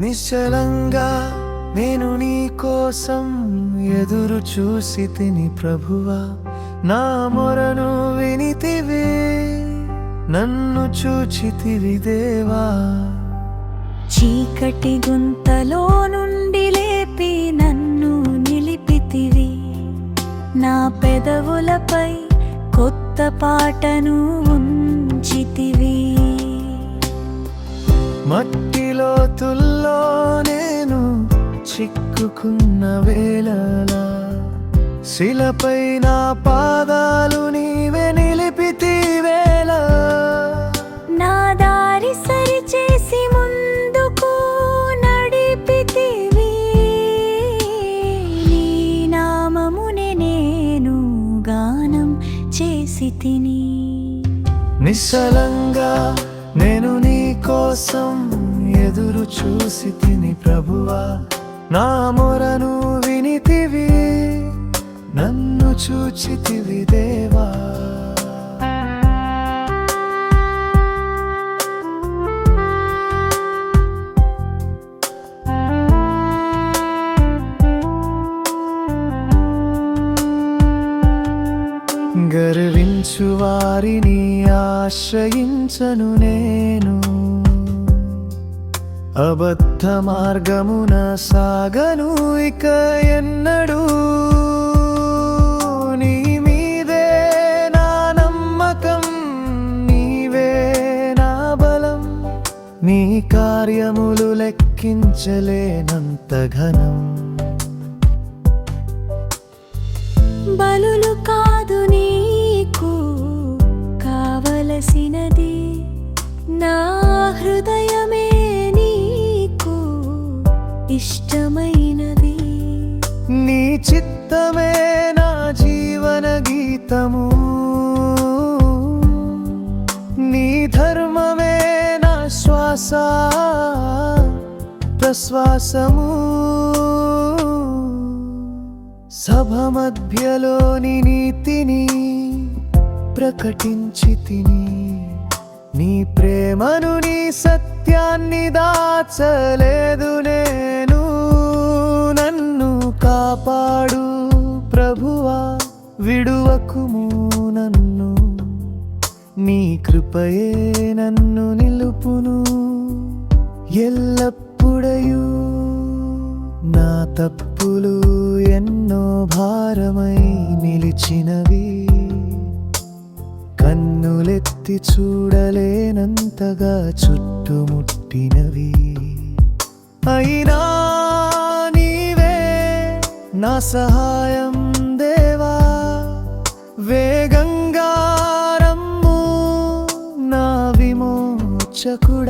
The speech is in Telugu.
నిశ్చలంగా నేను నీ కోసం ఎదురు చూసి తిని ప్రభువా. నా మొరను వినితివి నన్ను చూచితివి దేవా. చీకటి గుంతలో నుండి లేపి నన్ను నిలిపితివి. నా పెదవులపై కొత్త పాటను ఉంచితివి. మట్టిలో నేను చిక్కుకున్న వేళలా శిలపై నా పాదాలు నీవే నిలిపితి వేళ నా దారి సరిచేసి ముందుకు నడిపితివి నీ నామమునే నేను గానం చేసి తిని. నిశ్చలంగా నేను నీ కోసం ఎదురు చూసి తిని ప్రభువా. నా మొరను వినితివి నన్ను చూచితివి దేవా. గర్వించు వారిని ఆశ్రయించను నేను. అబద్ధ మార్గమున సాగను ఇక ఎన్నడూ? నీ మీదే నా నమ్మకం నీవే నా బలం. నీ కార్యములు లెక్కించలేనంత ఘనం. బలులు కాదు నీకు కావలసినది నా ఇష్టమైనది. నీ చిత్తమే నా జీవన గీతము. నీ ధర్మమే నా శ్వాస ప్రశ్వాసము. సభ మధ్యలోని నీతిని ప్రకటించి తిని నీ ప్రేమను నీ సత్యాన్ని దాచలేదునే కాపాడు ప్రభువా విడువకుము నన్ను. నీ కృపయే నన్ను నిలుపును. ఎల్లప్పుడయు నా తప్పులు ఎన్నో భారమై నిలిచినవి. కన్నులెత్తి చూడలేనంతగా చుట్టుముట్టినవి. అయినా నా సహాయం దేవా వేగంగా రమ్ము నా విమోచకుడ.